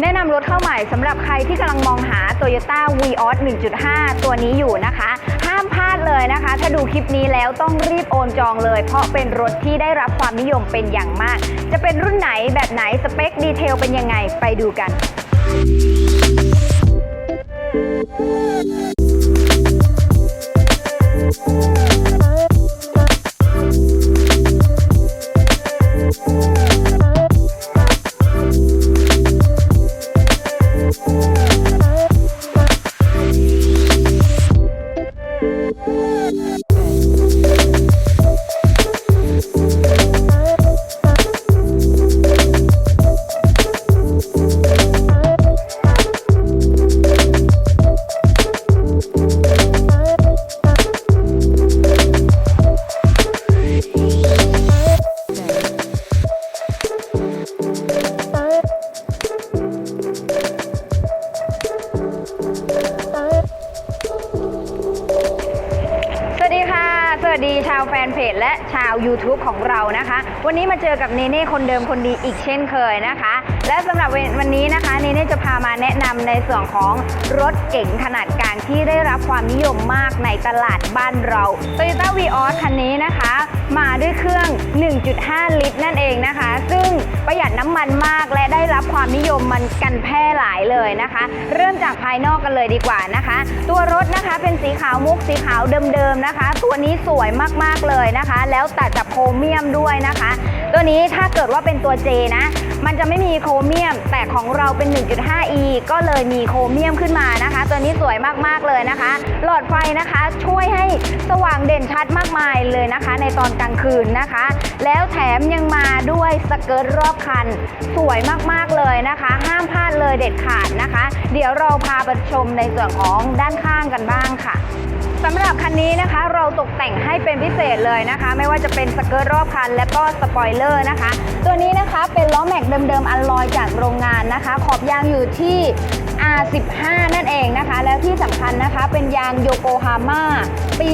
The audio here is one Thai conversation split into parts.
แนะนำรถเข้าใหม่สำหรับใครที่กำลังมองหา Toyota Vios 1.5 ตัวนี้อยู่นะคะ ห้ามพลาดเลยนะคะ ถ้าดูคลิปนี้แล้วต้องรีบโอนจองเลย เพราะเป็นรถที่ได้รับความนิยมเป็นอย่างมาก จะเป็นรุ่นไหนแบบไหนสเปคดีเทลเป็นยังไงไปดูกัน สวัสดีชาวแฟนเพจและชาว YouTube ของเรานะคะ วันนี้มาเจอกับเนเน่คนเดิมคนดีอีกเช่นเคยนะคะ และสำหรับวันนี้นะคะเนเน่จะพามาแนะนำในส่วนของรถเก๋งขนาดกลางที่ได้รับความนิยมมากในตลาดบ้านเรา Toyota v ีออคันนี้นะคะ 1.5 ลิตรนั่นเองนะคะ ซึ่งประหยัดน้ำมันมากและได้รับความนิยมมันกันแพร่หลายเลยนะคะ เริ่มจากภายนอกกันเลยดีกว่านะคะ ตัวรถนะคะเป็นสีขาวมุกสีขาวเดิมๆนะคะ ตัวนี้สวยมากๆเลยนะคะ แล้วตัดจับโครเมียมด้วยนะคะ ตัวนี้ถ้าเกิดว่าเป็นตัว J นะ มันจะไม่มีโครเมียม แต่ของเราเป็น 1.5e ก็เลยมีโครเมียมขึ้นมานะคะ ตัวนี้สวยมากๆเลยนะคะ หลอดไฟนะคะช่วยให้สว่างเด่นชัดมากมายเลยนะคะ ในตอนกลางคืนนะคะ แล้วแถมยังมาด้วยสเกิร์ตรอบคัน สวยมากๆเลยนะคะ ห้ามพลาดเลยเด็ดขาดนะคะ เดี๋ยวเราพาไปชมในส่วนของด้านข้างกันบ้างค่ะ สำหรับคันนี้นะคะ เราตกแต่งให้เป็นพิเศษเลยนะคะ ไม่ว่าจะเป็นสเกิร์ตรอบคัน และก็สปอยเลอร์นะคะ ตัวนี้นะคะเป็นล้อแม็กเดิมๆอัลลอยจากโรงงานนะคะ ขอบยางอยู่ที่ R15 นั่นเองนะคะ แล้วที่สำคัญนะคะเป็นยางโยโกฮาม่าปี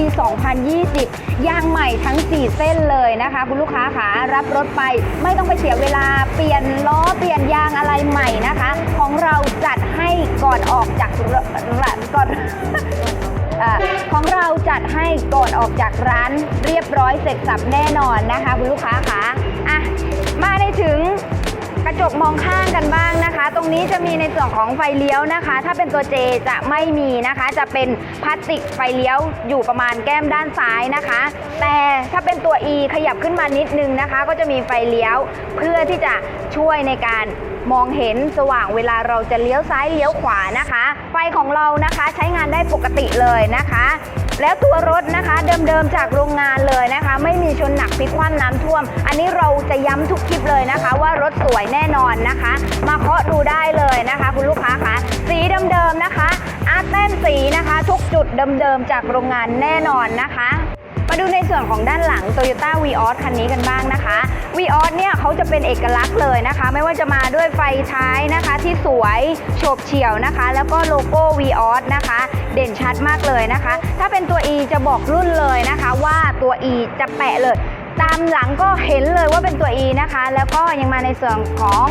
2020 ยางใหม่ทั้ง 4 เส้นเลยนะคะ คุณลูกค้าคะรับรถไปไม่ต้องไปเสียเวลาเปลี่ยนล้อเปลี่ยนยางอะไรใหม่นะคะ ของเราจัดให้ก่อนออกจากก่อน อของเราจัดให้ก่อนออกจากร้านเรียบร้อยเสร็จสับแน่นอนนะคะคุณลูกค้าคะอะมาได้ถึง ระจกมองข้างกันบ้างนะคะ ตรงนี้จะมีในส่วนของไฟเลี้ยวนะคะ ถ้าเป็นตัว J จะไม่มีนะคะ จะเป็นพลาสติกไฟเลี้ยวอยู่ประมาณแก้มด้านซ้ายนะคะ แต่ถ้าเป็นตัว E ขยับขึ้นมานิดนึงนะคะ ก็จะมีไฟเลี้ยวเพื่อที่จะช่วยในการมองเห็นสว่างเวลาเราจะเลี้ยวซ้ายเลี้ยวขวานะคะ ไฟของเรานะคะใช้งานได้ปกติเลยนะคะ แล้วตัวรถนะคะเดิมๆจากโรงงานเลยนะคะ ไม่มีชนหนักพลิกคว่ำน้ำท่วม อันนี้เราจะย้ำทุกคลิปเลยนะคะ ว่ารถสวยแน่นอนนะคะ มาเคาะดูได้เลยนะคะ คุณลูกค้าคะสีเดิมๆนะคะอาร์ตแต้มสีนะคะ ทุกจุดเดิมๆจากโรงงานแน่นอนนะคะมาดูในส่วนของด้านหลัง Toyota Vios คันนี้กันบ้างนะคะ Vios เนี่ยเขาจะเป็นเอกลักษณ์เลยนะคะ ไม่ว่าจะมาด้วยไฟท้ายนะคะที่สวยโฉบเฉี่ยวนะคะ แล้วก็โลโก้ Vios นะคะ เด่นชัดมากเลยนะคะ ถ้าเป็นตัว E จะบอกรุ่นเลยนะคะ ว่าตัว E จะแปะเลย ตามหลังก็เห็นเลยว่าเป็นตัว E นะคะ แล้วก็ยังมาในส่วนของ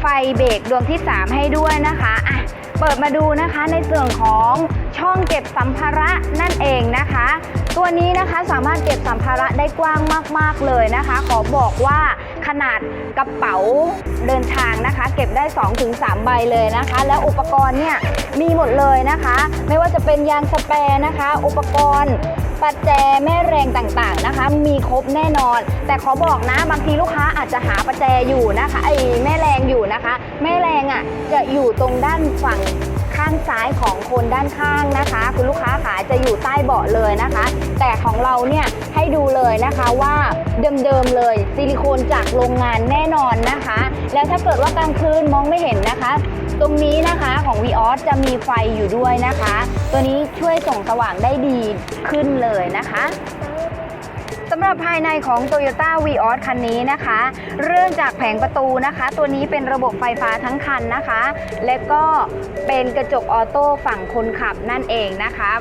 ไฟเบรกดวงที่ 3 ให้ด้วยนะคะอะเปิดมาดูนะคะในส่วนของช่องเก็บสัมภาระนั่นเองนะคะ ตัวนี้นะคะสามารถเก็บสัมภาระได้กว้างมาก ๆเลยนะคะ ขอบอกว่า ขนาดกระเป๋าเดินทางนะคะ เก็บได้ 2-3 ใบเลยนะคะ แล้วอุปกรณ์เนี่ยมีหมดเลยนะคะ ไม่ว่าจะเป็นยางสแปรนะคะ อุปกรณ์ปัจแจแม่แรงต่างๆนะคะ มีครบแน่นอน แต่ขอบอกนะบางทีลูกค้าอาจจะหาปัจแจอยู่นะคะไอ้แม่แรงอยู่นะคะ แม่แรงอะจะอยู่ตรงด้านฝั่ง ข้างซ้ายของคนด้านข้างนะคะ คุณลูกค้าขาจะอยู่ใต้เบาะเลยนะคะ แต่ของเราเนี่ยให้ดูเลยนะคะว่าเดิมๆเลยซิลิโคนจากโรงงานแน่นอนนะคะ แล้วถ้าเกิดว่ากลางคืนมองไม่เห็นนะคะ ตรงนี้นะคะของ v ีออสจะมีไฟอยู่ด้วยนะคะ ตัวนี้ช่วยส่องสว่างได้ดีขึ้นเลยนะคะ สำหรับภายในของ Toyota Vios คันนี้นะคะ เริ่มจากแผงประตูนะคะ ตัวนี้เป็นระบบไฟฟ้าทั้งคันนะคะ และก็เป็นกระจกออโต้ฝั่งคนขับนั่นเองนะคะ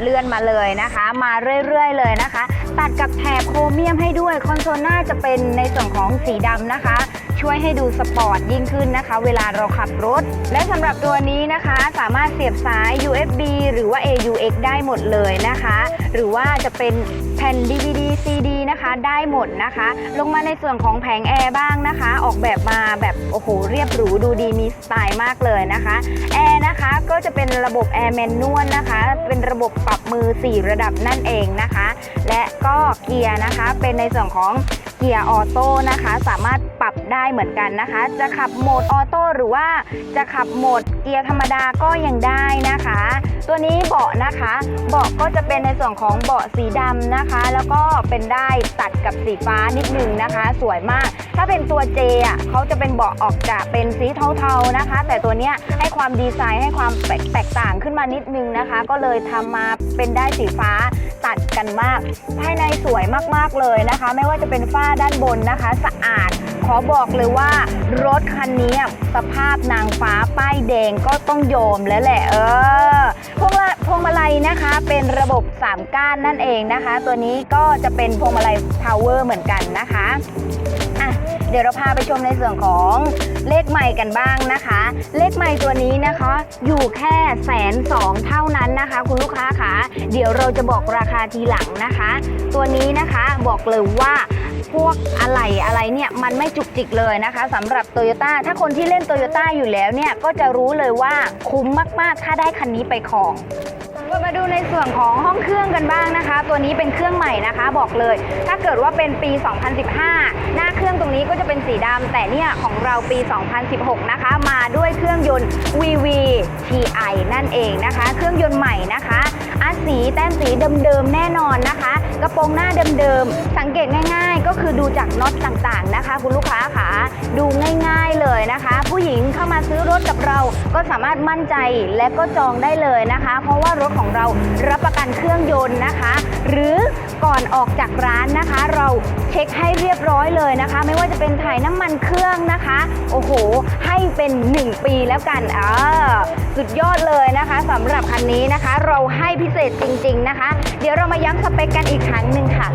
เลื่อนมาเลยนะคะ มาเรื่อยๆเลยนะคะ ตัดกับแถบโครเมียมให้ด้วยคอนโซลหน้าจะเป็นในส่วนของสีดำนะคะ ช่วยให้ดูสปอร์ตยิ่งขึ้นนะคะ เวลาเราขับรถ และสำหรับตัวนี้นะคะสามารถเสียบสาย USB หรือว่า AUX ได้หมดเลยนะคะ หรือว่าจะเป็นแผ่น DVD CD นะคะได้หมดนะคะ ลงมาในส่วนของแผงแอร์บ้างนะคะ ออกแบบมาแบบโอ้โหเรียบหรูดูดีมีสไตล์มากเลยนะคะแอร์นะคะก็จะเป็นระบบแอร์แมนนวลนะคะ เป็นระบบปรับมือ 4 ระดับนั่นเองนะคะ และก็เกียร์นะคะ เป็นในส่วนของเกียร์ออโต้นะคะ สามารถปรับได้เหมือนกันนะคะ จะขับโหมดออโต้หรือว่าจะขับโหมดเกียร์ธรรมดาก็ยังได้นะคะ ตัวนี้เบาะนะคะเบาะก็จะเป็นในส่วนของเบาะสีดำนะคะ แล้วก็เป็นได้ตัดกับสีฟ้านิดนึงนะคะ สวยมาก ถ้าเป็นตัวเจอะเขาจะเป็นเบาะออกจากเป็นสีเทาๆนะคะ แต่ตัวเนี้ยให้ความดีไซน์ให้ความแตกต่างขึ้นมานิดนึงนะคะ ก็เลยทำมาเป็นได้สีฟ้าตัดกันมากภายในสวยมากๆเลยนะคะ ไม่ว่าจะเป็นฝ้าด้านบนนะคะ สะอาดขอบอกเลยว่ารถคันนี้สภาพนางฟ้าป้ายแดงก็ต้องโยมแล้วแหละ เออพวงละพวงมาลัยนะคะเป็นระบบ 3 ก้านนั่นเองนะคะ ตัวนี้ก็จะเป็นพวงมาลัยพาวเวอร์เหมือนกันนะคะอะ เดี๋ยวเราพาไปชมในส่วนของเลขใหม่กันบ้างนะคะ เลขใหม่ตัวนี้นะคะ อยู่แค่แสนสองเท่านั้นนะคะ คุณลูกค้าคะเดี๋ยวเราจะบอกราคาทีหลังนะคะ ตัวนี้นะคะบอกเลยว่าพวกอะไหล่อะไรเนี่ยมันไม่จุกจิกเลยนะคะสำหรับโตโยต้าถ้าคนที่เล่นโตโยต้าอยู่แล้วเนี่ยก็จะรู้เลยว่าคุ้มมากๆ ถ้าได้คันนี้ไปครอง เรามาดูในส่วนของห้องเครื่องกันบ้างนะคะ ตัวนี้เป็นเครื่องใหม่นะคะ บอกเลย ถ้าเกิดว่าเป็นปี 2015 หน้าเครื่องตรงนี้ก็จะเป็นสีดำแต่เนี่ยของเราปี 2016 นะคะ มาด้วยเครื่องยนต์ VV TI นั่นเองนะคะ เครื่องยนต์ใหม่นะคะอาสีแต้มสีเดิมๆแน่นอนนะคะ กระโปรงหน้าเดิมๆสังเกตง่าย ๆ ก็คือดูจากน็อตต่างๆนะคะ คุณลูกค้าค่ะดูง่ายๆเลยนะคะ ผู้หญิงเข้ามาซื้อรถกับเราก็สามารถมั่นใจและก็จองได้เลยนะคะ เพราะว่ารถของเรารับประกันเครื่องยนต์นะคะ หรือก่อนออกจากร้านนะคะ เราเช็คให้เรียบร้อยเลยนะคะ ไม่ว่าจะเป็นถ่ายน้ำมันเครื่องนะคะ โอ้โห ให้เป็น 1 ปีแล้วกันเออสุดยอดเลยนะคะสำหรับคันนี้นะคะ เราให้พิเศษจริง ๆนะคะ เดี๋ยวเรามาย้ำสเปคกันอีกครั้งหนึ่งค่ะ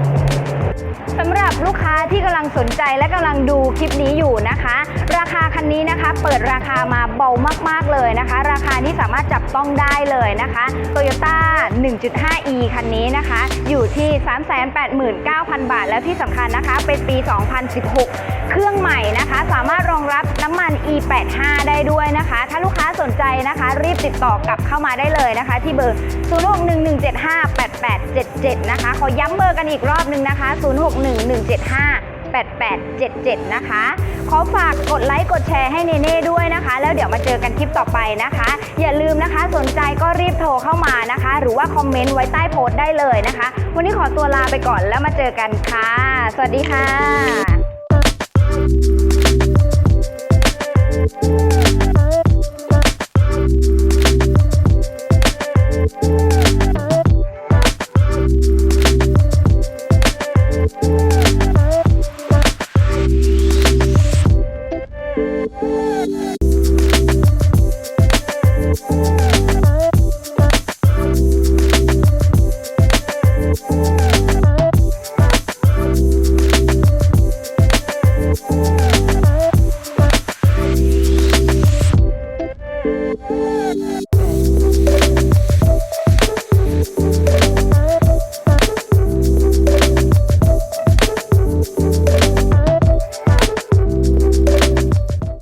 สำหรับลูกค้าที่กำลังสนใจและกำลังดูคลิปนี้อยู่นะคะ ราคาคันนี้นะคะ เปิดราคามาเบามากๆเลยนะคะ ราคานี้สามารถจับต้องได้เลยนะคะ Toyota 1.5e คันนี้นะคะ อยู่ที่ 389,000 บาท แล้วที่สำคัญนะคะ เป็นปี 2016 เครื่องใหม่นะคะ สามารถรองรับน้ำมัน e85 ได้ด้วยนะคะ ถ้าลูกค้าสนใจนะคะ รีบติดต่อกลับเข้ามาได้เลยนะคะ ที่เบอร์ 0611758877 นะคะ ขอย้ำเบอร์กันอีกรอบนึงนะคะ 061175 8877 นะคะ ขอฝากกดไลค์กดแชร์ให้เนเน่ด้วยนะคะ แล้วเดี๋ยวมาเจอกันคลิปต่อไปนะคะ อย่าลืมนะคะสนใจก็รีบโทรเข้ามานะคะ หรือว่าคอมเมนต์ไว้ใต้โพสต์ได้เลยนะคะ วันนี้ขอตัวลาไปก่อนแล้วมาเจอกันค่ะ สวัสดีค่ะ